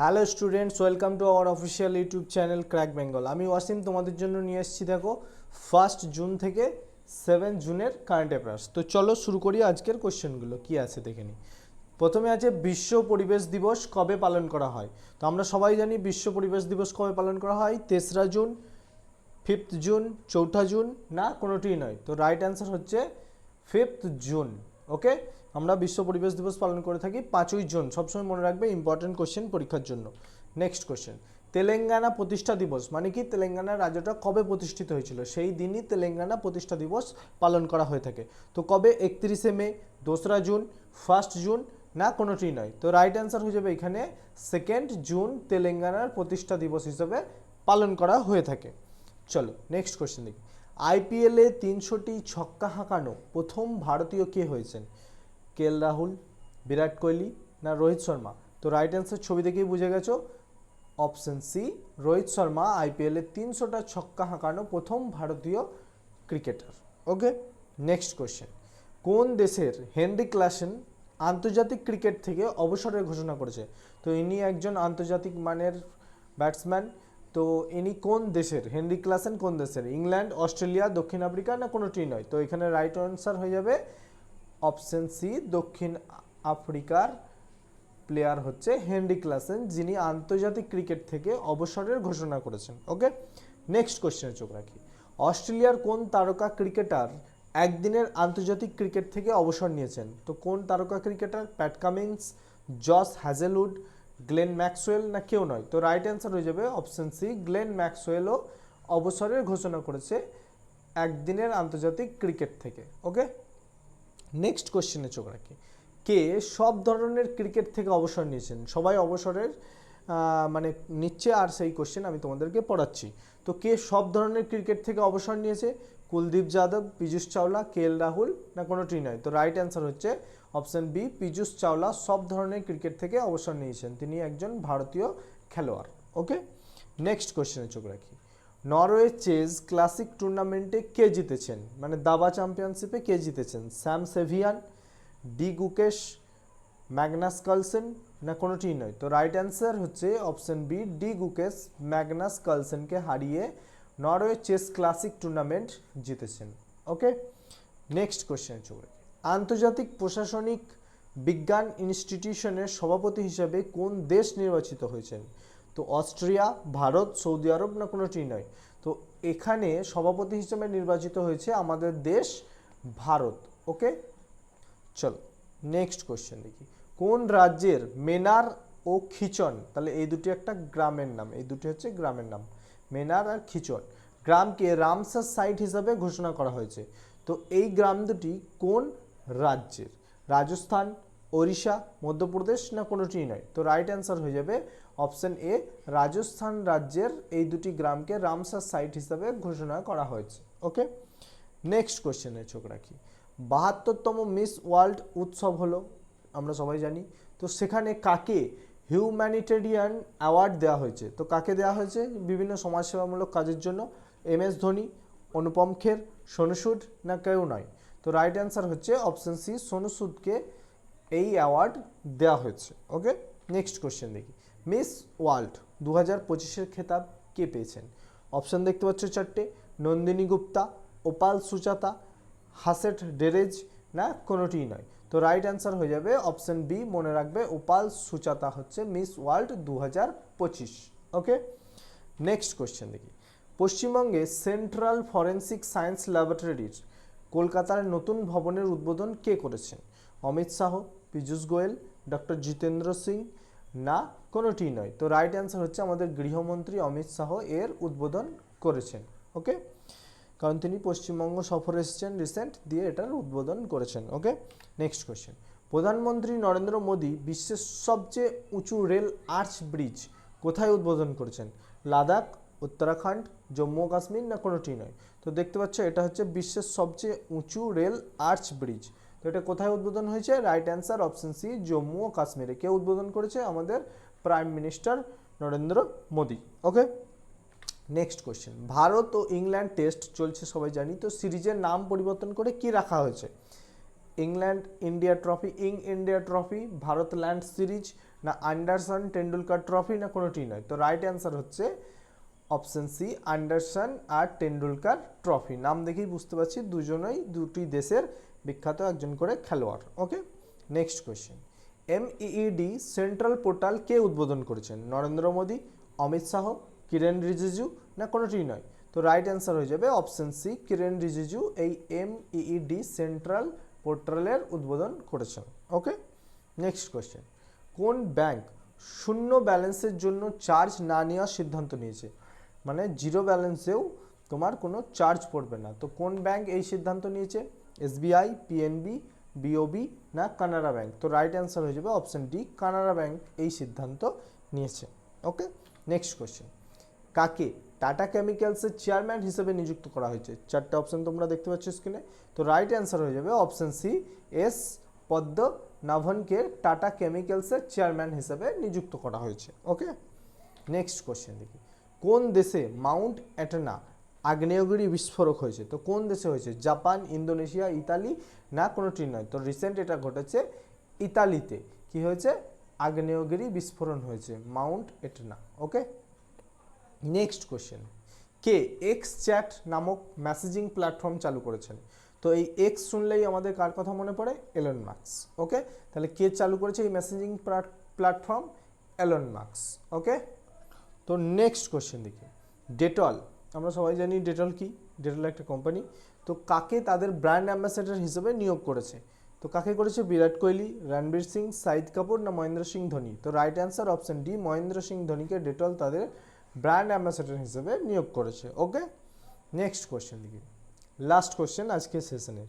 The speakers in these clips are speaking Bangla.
Hello students welcome to our official YouTube channel crack Bengal আমি ওয়াসিম, তোমাদের জন্য নিয়ে এসেছি, দেখো ফার্স্ট জুন থেকে সেভেন জুনের কারেন্ট অ্যাফেয়ার্স তো চলো শুরু করি আজকের কোশ্চেনগুলো কি আছে দেখে নিই। প্রথমে আছে বিশ্ব পরিবেশ দিবস কবে পালন করা হয়? তো আমরা সবাই জানি বিশ্ব পরিবেশ দিবস কবে পালন করা হয়? তেসরা জুন ফিফথ জুন চৌঠা জুন না, কোনোটিই নয়। তো রাইট অ্যান্সার হচ্ছে ফিফথ জুন ওকে? আমরা বিশ্ব পরিবেশ দিবস পালন করে থাকি পাঁচই জুন। সবসময় মনে রাখবে ইম্পর্টেন্ট কোশ্চেন পরীক্ষার জন্য। নেক্সট কোশ্চেন তেলেঙ্গানা প্রতিষ্ঠা দিবস মানে কি? তেলেঙ্গানা রাজ্যটা কবে প্রতিষ্ঠিত হয়েছিল? সেই দিনই তেলেঙ্গানা প্রতিষ্ঠা দিবস পালন করা হয়ে থাকে। তো কবে? একত্রিশে মে, দোসরা জুন ফার্স্ট জুন না কোনোটি নয়। তো রাইট অ্যান্সার হয়ে যাবে এখানে সেকেন্ড জুন তেলেঙ্গানার প্রতিষ্ঠা দিবস হিসেবে পালন করা হয়ে থাকে। চলো নেক্সট কোশ্চেন দেখি। আইপিএলে তিনশোটি ছক্কা হাঁকানো প্রথম ভারতীয় কে হয়েছেন? কে এল রাহুল, বিরাট কোহলি না রোহিত শর্মা? তো রাইট অ্যান্সার ছবি দেখেই বুঝে গেছো। অপশন সি রোহিত শর্মা আইপিএলে তিনশোটা ছক্কা হাঁকানো প্রথম ভারতীয় ক্রিকেটার ওকে নেক্সট কোশ্চেন কোন দেশের হেনরি ক্লাসেন আন্তর্জাতিক ক্রিকেট থেকে অবসরের ঘোষণা করেছে? তো ইনি একজন আন্তর্জাতিক মানের ব্যাটসম্যান তো ইনি কোন দেশের? হেনরি ক্লাসেন কোন দেশের? ইংল্যান্ড, অস্ট্রেলিয়া, দক্ষিণ আফ্রিকা না কোনোটি নয়? তো এখানে রাইট আনসার হয়ে যাবে অপশন সি দক্ষিণ আফ্রিকার প্লেয়ার হচ্ছে হেনরি ক্লাসেন, যিনি আন্তর্জাতিক ক্রিকেট থেকে অবসরের ঘোষণা করেছেন। ওকে নেক্সট কোশ্চেনে চোখ রাখি। অস্ট্রেলিয়ার কোন তারকা ক্রিকেটার একদিনের আন্তর্জাতিক ক্রিকেট থেকে অবসর নিয়েছেন? তো কোন তারকা cricketer? Pat Cummins Josh Hazlewood Glenn Maxwell না কেউ নয়, তো রাইট অ্যান্সার হয়ে যাবে অপশন সি গ্লেন ম্যাক্সওয়েলও অবসরের ঘোষণা করেছে একদিনের আন্তর্জাতিক ক্রিকেট থেকে ওকে নেক্সট কোশ্চেনে চোখ রাখি। কে সব ধরনের ক্রিকেট থেকে অবসর নিয়েছেন? সবাই অবসরের মানে নিচ্ছে আর সেই কোশ্চেন আমি তোমাদেরকে পড়াচ্ছি। তো কে সব ধরনের ক্রিকেট থেকে অবসর নিয়েছে? কুলদীপ যাদব, পীযূষ চাওলা, কে এল রাহুল, না কোনোটি নয়। তো রাইট অ্যান্সার হচ্ছে অপশন বি পীযূষ চাওলা সব ধরনের ক্রিকেট থেকে অবসর নিয়েছেন। তিনি একজন ভারতীয় খেলোয়াড়। ওকে নেক্সট কোশ্চেনে চোখ রাখি। নরওয়ে চেজ ক্লাসিক টুর্নামেন্টে কে জিতেছেন? মানে দাবা চ্যাম্পিয়নশিপে কে জিতেছেন? Sam Sevian, D Gukesh, Magnus Carlsen না কোনোটিই নয়। তো রাইট অ্যান্সার হচ্ছে option B D Gukesh, Magnus কালসেনকে হারিয়ে নরওয়ে চেস ক্লাসিক টুর্নামেন্ট জিতেছেন। ওকে? নেক্সট কোশ্চেন চলে আন্তর্জাতিক প্রশাসনিক বিজ্ঞান ইনস্টিটিউশনের সভাপতি হিসাবে কোন দেশ নির্বাচিত হয়েছেন? তো অস্ট্রিয়া, ভারত, সৌদি আরব না কোনোটি নয়? তো এখানে সভাপতি হিসেবে নির্বাচিত হয়েছে আমাদের দেশ ভারত। ওকে? চলো, নেক্সট কোশ্চেন দেখি। কোন রাজ্যের মেনার ও খিচন? তাহলে এই দুটি একটা গ্রামের নাম, এই দুটি হচ্ছে গ্রামের নাম। মেনার আর খিচন গ্রামকে রামসার সাইট হিসাবে ঘোষণা করা হয়েছে। তো এই গ্রাম দুটি কোন রাজ্যের? রাজস্থান, ওড়িশা, মধ্যপ্রদেশ না কোনোটি নয়? তো রাইট অ্যান্সার হয়ে যাবে অপশন এ রাজস্থান রাজ্যের এই দুটি গ্রামকে রামসার সাইট হিসাবে ঘোষণা করা হয়েছে। ওকে নেক্সট কোশ্চেনে চোখ রাখি। বাহাত্তরতম মিস ওয়ার্ল্ড উৎসব হলো, আমরা সবাই জানি। তো সেখানে কাকে হিউম্যানিটেরিয়ান অ্যাওয়ার্ড দেওয়া হয়েছে। তো কাকে দেওয়া হয়েছে? বিভিন্ন সমাজসেবামূলক কাজের জন্য এম এস ধোনি, অনুপম খের, সোনু সুদ না কেউ নয়। তো রাইট অ্যান্সার হচ্ছে অপশন সি সোনু সুদকে এই অ্যাওয়ার্ড দেওয়া হয়েছে। ওকে নেক্সট কোশ্চেন দেখি। মিস ওয়ার্ল্ড দু হাজার পঁচিশের খেতাব কে পেয়েছেন? অপশন দেখতে পাচ্ছ চারটে, Nandini Gupta, Opal Suchata Hasset Dereje না কোনোটিই নয়। তো রাইট অ্যান্সার হয়ে যাবে অপশন বি মনে রাখবে ওপাল সুচাতা হচ্ছে মিস ওয়ার্ল্ড দু হাজার পঁচিশ। ওকে নেক্সট কোশ্চেন দেখি। পশ্চিমবঙ্গে সেন্ট্রাল ফরেন্সিক সায়েন্স ল্যাবরেটরির কলকাতার নতুন ভবনের উদ্বোধন কে করেছেন? অমিত শাহ, পীযূষ গোয়েল ডক্টর জিতেন্দ্র সিং, না কোনোটি নয়। তো রাইট অ্যান্সার হচ্ছে আমাদের গৃহমন্ত্রী অমিত শাহ এর উদ্বোধন করেছেন। ওকে কারণ তিনি পশ্চিমবঙ্গ সফরে এসেছেন রিসেন্ট দিয়ে এটার উদ্বোধন করেছেন ওকে নেক্সট কোয়েশ্চেন প্রধানমন্ত্রী নরেন্দ্র মোদী বিশ্বের সবচেয়ে উঁচু রেল আর্চ ব্রিজ কোথায় উদ্বোধন করেছেন? লাদাখ, উত্তরাখণ্ড, জম্মু কাশ্মীর না কোনোটি নয়? তো দেখতে পাচ্ছ, এটা হচ্ছে বিশ্বের সবচেয়ে উঁচু রেল আর্চ ব্রিজ। তো এটা কোথায় উদ্বোধন হয়েছে? Right answer option C Jammu ও কাশ্মীরে। কে উদ্বোধন করেছে? আমাদের prime minister Narendra Modi okay next question Bharat ও ইংল্যান্ড টেস্ট চলছে, সবাই জানি। তো সিরিজের নাম পরিবর্তন করে কি রাখা হয়েছে? ইংল্যান্ড ইন্ডিয়া ট্রফি ইং India trophy Bharat land series না আন্ডারসন টেন্ডুলকার ট্রফি না কোনোটি নয়? তো রাইট অ্যান্সার হচ্ছে অপশন সি আন্ডারসন আর টেন্ডুলকার ট্রফি নাম দেখেই বুঝতে পারছি, দুজনেই দুটি দেশের বিখ্যাত একজন করে খেলোয়াড়। Okay next question MED central portal কে উদ্বোধন করেছেন? নরেন্দ্র মোদী, অমিত শাহ কিরেন রিজিজু? না কোনোটি নয়। তো রাইট অ্যান্সার হয়ে যাবে অপশন সি কিরেন রিজিজু এই এমইডি সেন্ট্রাল পোর্টালের উদ্বোধন করেছেন। ওকে নেক্সট কোয়েশ্চেন কোন ব্যাংক শূন্য ব্যালেন্সের জন্য চার্জ না নেওয়ার সিদ্ধান্ত নিয়েছে? মানে জিরো ব্যালেন্সেও তোমার কোনো চার্জ পড়বে না। তো কোন ব্যাংক এই সিদ্ধান্ত নিয়েছে? এসবিআই পিএনবি বিওবি না কানাড়া ব্যাংক তো রাইট অ্যান্সার হয়ে যাবে অপশন ডি কানাড়া ব্যাংক এই সিদ্ধান্ত নিয়েছে। ওকে নেক্সট কোয়েশ্চেন কাকে? টাটা কেমিক্যালসের চেয়ারম্যান হিসেবে নিযুক্ত করা হয়েছে। চারটে অপশন তোমরা দেখতে পাচ্ছ স্ক্রিনে তো রাইট অ্যান্সার হয়ে যাবে অপশন সি এস পদ্ম নাভনকে টাটা কেমিক্যালসের চেয়ারম্যান হিসেবে নিযুক্ত করা হয়েছে। ওকে নেক্সট কোশ্চেন দেখি। কোন দেশে মাউন্ট অ্যাটনা আগ্নেয়গিরি বিস্ফোরক হয়েছে? তো কোন দেশে হয়েছে? জাপান, ইন্দোনেশিয়া, ইতালি না কোনোটি নয়। তো রিসেন্ট এটা ঘটেছে ইতালিতে। কি হয়েছে? আগ্নেয়গিরি বিস্ফোরণ হয়েছে Mount Etna okay next question কে এক্স চ্যাট নামক মেসেজিং প্ল্যাটফর্ম চালু করেছেন? তো এই এক্স শুনলেই আমাদের কার কথা মনে পড়ে? এলন মার্কস ওকে তাহলে কে চালু করেছে এই messaging platform Elon Musk okay তো নেক্সট কোশ্চেন দেখি। ডেটল আমরা সবাই জানি ডেটল কি? ডেটল একটা কোম্পানি তো কাকে তাদের ব্র্যান্ড অ্যাম্বাসেডর হিসেবে নিয়োগ করেছে? তো কাকে করেছে? বিরাট কোহলি, রণবীর সিং, সাইদ কাপুর না মহেন্দ্র সিং ধোনি? তো right answer option D Mahendra Singh ধোনিকে Dettol তাদের ব্র্যান্ড অ্যাম্বাসেডর হিসেবে নিয়োগ করেছে। ওকে? নেক্সট কোয়েশ্চেন দেখি। লাস্ট কোয়েশ্চেন আজকে সেশনের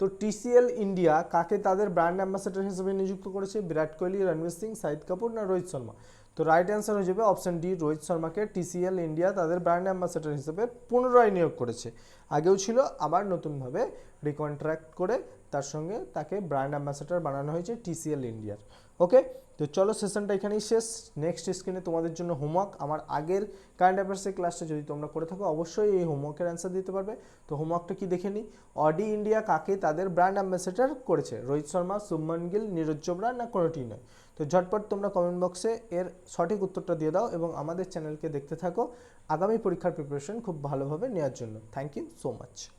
তো টিসিএল ইন্ডিয়া কাকে তাদের ব্র্যান্ড অ্যাম্বাসেডর হিসেবে নিযুক্ত করেছে? বিরাট কোহলি, রণবীর সিং সাইদ কাপুর না রোহিত শর্মা? তো রাইট অ্যান্সার হয়ে যাবে অপশন ডি রোহিত শর্মাকে টিসিএল ইন্ডিয়া তাদের ব্র্যান্ড অ্যাম্বাসেডর হিসেবে পুনরায় নিয়োগ করেছে। আগেও ছিল, আবার নতুনভাবে রিকন্ট্রাক্ট করে তার সঙ্গে তাকে ব্র্যান্ড অ্যাম্বাসেডর বানানো হয়েছে টিসিএল ইন্ডিয়ার ওকে তো চলো সেশনটা এখানেই শেষ। নেক্সট স্ক্রিনে তোমাদের জন্য হোমওয়ার্ক আমার আগের কারেন্ট অ্যাফেয়ার্সের ক্লাসটা যদি তোমরা করে থাকো, অবশ্যই এই হোমওয়ার্কের অ্যান্সার দিতে পারবে। তো হোমওয়ার্কটা কি দেখে নিই অডি ইন্ডিয়া কাকে তাদের ব্র্যান্ড অ্যাম্বাসেডর করেছে? রোহিত শর্মা, শুভমন গিল, নীরজ চোপড়া না কোনোটি নয়? তো ঝটপট তোমরা কমেন্ট বক্সে এর সঠিক উত্তরটা দিয়ে দাও এবং আমাদের চ্যানেলকে দেখতে থাকো। আগামী পরীক্ষার প্রিপারেশন খুব ভালোভাবে নেওয়ার জন্য। Thank you so much